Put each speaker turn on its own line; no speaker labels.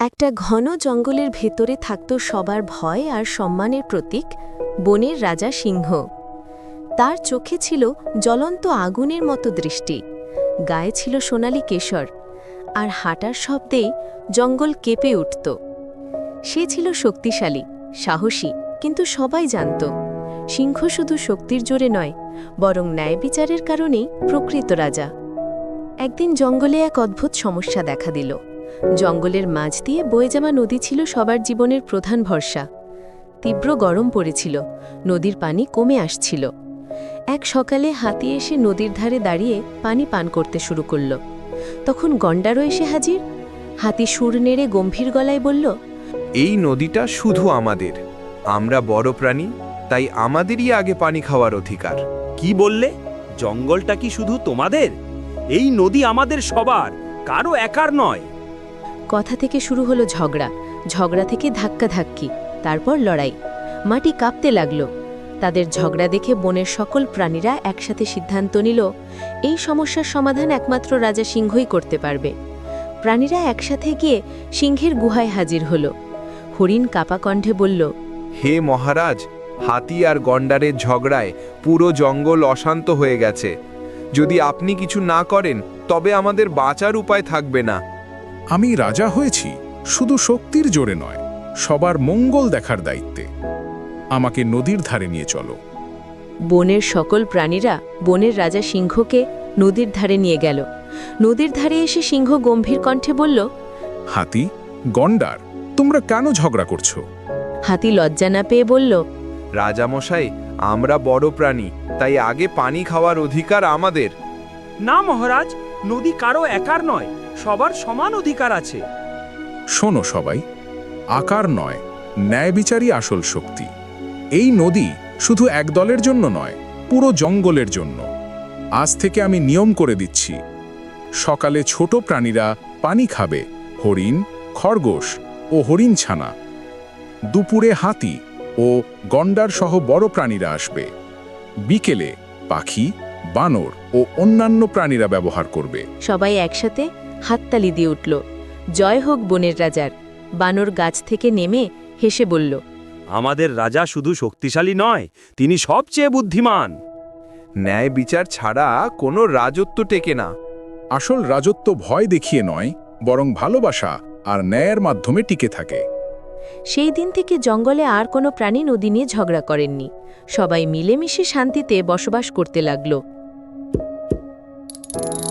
একটা ঘন জঙ্গলের ভেতরে থাকত সবার ভয় আর সম্মানের প্রতীক, বনের রাজা সিংহ। তার চোখে ছিল জ্বলন্ত আগুনের মতো দৃষ্টি, গায়ে ছিল সোনালি কেশর, আর হাঁটার শব্দেই জঙ্গল কেঁপে উঠত। সে ছিল শক্তিশালী, সাহসী, কিন্তু সবাই জানত, সিংহ শুধু শক্তির জোরে নয়, বরং ন্যায় বিচারের কারণেই প্রকৃত রাজা। একদিন জঙ্গলে এক অদ্ভুত সমস্যা দেখা দিল। জঙ্গলের মাঝ দিয়ে বয়ে যাওয়া নদী ছিল সবার জীবনের প্রধান ভরসা। তীব্র গরম পড়েছিল, নদীর পানি কমে আসছিল। এক সকালে হাতি এসে নদীর ধারে দাঁড়িয়ে পানি পান করতে শুরু করল। তখন গন্ডারও এসে হাজির। হাতি সুর নেড়ে গম্ভীর গলায় বলল,
এই নদীটা শুধু আমাদের। আমরা বড় প্রাণী, তাই আমাদেরই আগে পানি খাওয়ার অধিকার।
কি বললে? জঙ্গলটা কি শুধু তোমাদের? এই নদী আমাদের সবার, কারও একার নয়।
কথা থেকে শুরু হলো ঝগড়া। ঝগড়া থেকে ধাক্কাধাক্কি তারপর লড়াই। মাটি কাঁপতে লাগল। তাদের ঝগড়া দেখে বনের সকল প্রাণীরা একসাথে সিদ্ধান্ত নিল, এই সমস্যার সমাধান একমাত্র রাজা সিংহই করতে পারবে। প্রাণীরা একসাথে গিয়ে সিংহের গুহায় হাজির হল। হরিণ কাপা কণ্ঠে বলল,
হে মহারাজ, হাতি আর গন্ডারের ঝগড়ায় পুরো জঙ্গল অশান্ত হয়ে গেছে। যদি আপনি কিছু না করেন, তবে আমাদের বাঁচার উপায় থাকবে না।
আমি রাজা হয়েছি শুধু শক্তির জোরে নয় সবার মঙ্গল দেখার দায়িত্বে। আমাকে নদীর ধারে নিয়ে চলো।
বনের সকল প্রাণীরা বনের রাজা সিংহকে নদীর ধারে নিয়ে গেল। নদীর ধারে এসে সিংহ গম্ভীর কণ্ঠে বলল
হাতি গন্ডার তোমরা কেন ঝগড়া করছ?
হাতি লজ্জা না পেয়ে বলল
রাজামশাই আমরা বড় প্রাণী তাই আগে পানি খাওয়ার অধিকার আমাদের।
না মহারাজ নদী কারও একার নয়, সবার সমান অধিকার আছে।
শোনো সবাই, আকার নয় ন্যায় বিচারই আসল শক্তি। এই নদী শুধু এক দলের জন্য নয়, পুরো জঙ্গলের জন্য। আজ থেকে আমি নিয়ম করে দিচ্ছি, সকালে ছোট প্রাণীরা পানি খাবে, হরিণ, খরগোশ ও হরিণ ছানা দুপুরে হাতি ও গন্ডার সহ বড় প্রাণীরা আসবে। বিকেলে পাখি বানর ও অন্যান্য প্রাণীরা ব্যবহার করবে।
সবাই একসাথে হাততালি দিয়ে উঠল। জয় হোক বনের রাজার। বানর গাছ থেকে নেমে হেসে বলল
আমাদের রাজা শুধু শক্তিশালী নয় তিনি সবচেয়ে বুদ্ধিমান।
ন্যায় বিচার ছাড়া কোনো রাজত্ব টেকে না।
আসল রাজত্ব ভয় দেখিয়ে নয় বরং ভালোবাসা আর ন্যায়ের মাধ্যমে টিকে থাকে।
সেই দিন থেকে জঙ্গলে আর কোনো প্রাণী নদী নিয়ে ঝগড়া করেননি। সবাই মিলেমিশে শান্তিতে বসবাস করতে লাগল। Thank you.